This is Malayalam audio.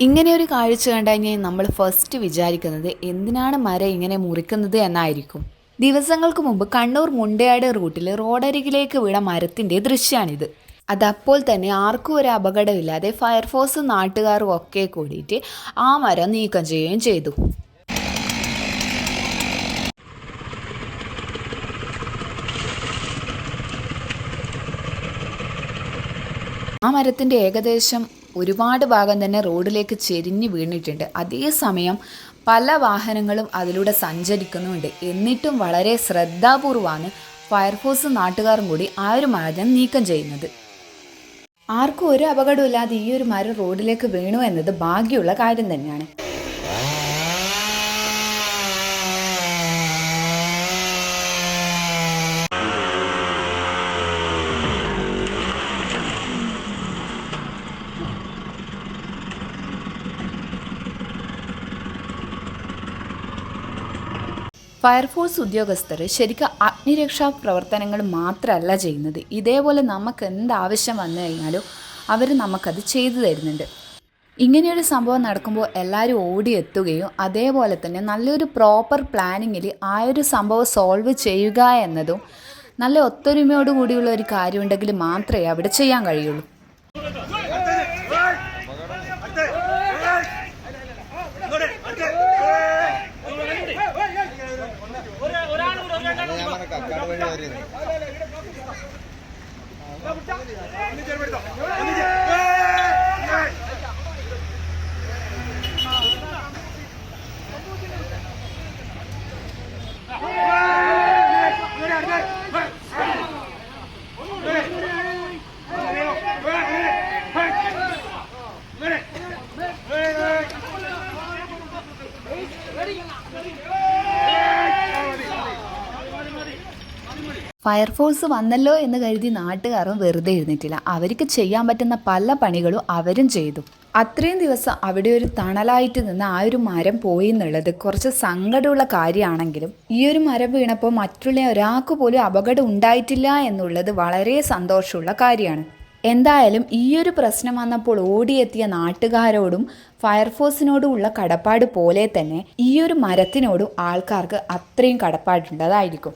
ഇങ്ങനെ ഒരു കാഴ്ച കണ്ടു കഴിഞ്ഞാൽ നമ്മൾ ഫസ്റ്റ് വിചാരിക്കുന്നത് എന്തിനാണ് മരം ഇങ്ങനെ മുറിക്കുന്നത് എന്നായിരിക്കും. ദിവസങ്ങൾക്ക് മുമ്പ് കണ്ണൂർ മുണ്ടയാട് റൂട്ടിൽ റോഡരികിലേക്ക് വീണ മരത്തിന്റെ ദൃശ്യമാണിത് അതപ്പോൾ തന്നെ ആർക്കും ഒരു അപകടമില്ലാതെ ഫയർഫോഴ്സും നാട്ടുകാരും ഒക്കെ കൂടിയിട്ട് ആ മരം നീക്കം ചെയ്യുകയും ചെയ്തു. ആ മരത്തിന്റെ ഏകദേശം ഒരുപാട് ഭാഗം തന്നെ റോഡിലേക്ക് ചെരിഞ്ഞ് വീണിട്ടുണ്ട്. അതേസമയം പല വാഹനങ്ങളും അതിലൂടെ സഞ്ചരിക്കുന്നുമുണ്ട് എന്നിട്ടും വളരെ ശ്രദ്ധാപൂർവമാണ് ഫയർഫോഴ്സ് നാട്ടുകാരും കൂടി ആ ഒരു മരം നീക്കം ചെയ്യുന്നത്. ആർക്കും ഒരു അപകടമില്ലാതെ ഈ ഒരു മരം റോഡിലേക്ക് വീണു എന്നത് ഭാഗ്യമുള്ള കാര്യം തന്നെയാണ്. ഫയർഫോഴ്സ് ഉദ്യോഗസ്ഥർ ശരിക്കും അഗ്നിരക്ഷാ പ്രവർത്തനങ്ങൾ മാത്രമല്ല ചെയ്യുന്നത്. ഇതേപോലെ നമുക്ക് എന്താവശ്യം വന്നു കഴിഞ്ഞാലും അവർ നമുക്കത് ചെയ്തു തരുന്നുണ്ട്. ഇങ്ങനെയൊരു സംഭവം നടക്കുമ്പോൾ എല്ലാവരും ഓടിയെത്തുകയും അതേപോലെ തന്നെ നല്ലൊരു പ്രോപ്പർ പ്ലാനിങ്ങിൽ ആ ഒരു സംഭവം സോൾവ് ചെയ്യുക എന്നതും നല്ല ഒത്തൊരുമയോട് കൂടിയുള്ള ഒരു കാര്യമുണ്ടെങ്കിൽ മാത്രമേ അവിടെ ചെയ്യാൻ കഴിയുള്ളൂ. വഴി കയറിയത് ഫയർഫോഴ്സ് വന്നല്ലോ എന്ന് കരുതി നാട്ടുകാരും വെറുതെ ഇരുന്നിട്ടില്ല അവർക്ക് ചെയ്യാൻ പറ്റുന്ന പല പണികളും അവരും ചെയ്തു. അത്രയും ദിവസം അവിടെ ഒരു തണലായിട്ട് നിന്ന് ആ ഒരു മരം പോയി എന്നുള്ളത് കുറച്ച് സങ്കടമുള്ള കാര്യമാണെങ്കിലും ഈ ഒരു മരം വീണപ്പോൾ മറ്റുള്ള ഒരാൾക്ക് പോലും അപകടം ഉണ്ടായിട്ടില്ല എന്നുള്ളത് വളരെ സന്തോഷമുള്ള കാര്യമാണ്. എന്തായാലും ഈ ഒരു പ്രശ്നം വന്നപ്പോൾ ഓടിയെത്തിയ നാട്ടുകാരോടും ഫയർഫോഴ്സിനോടും ഉള്ള കടപ്പാട് പോലെ തന്നെ ഈ ഒരു മരത്തിനോടും ആൾക്കാർക്ക് അത്രയും കടപ്പാടുണ്ടതായിരിക്കും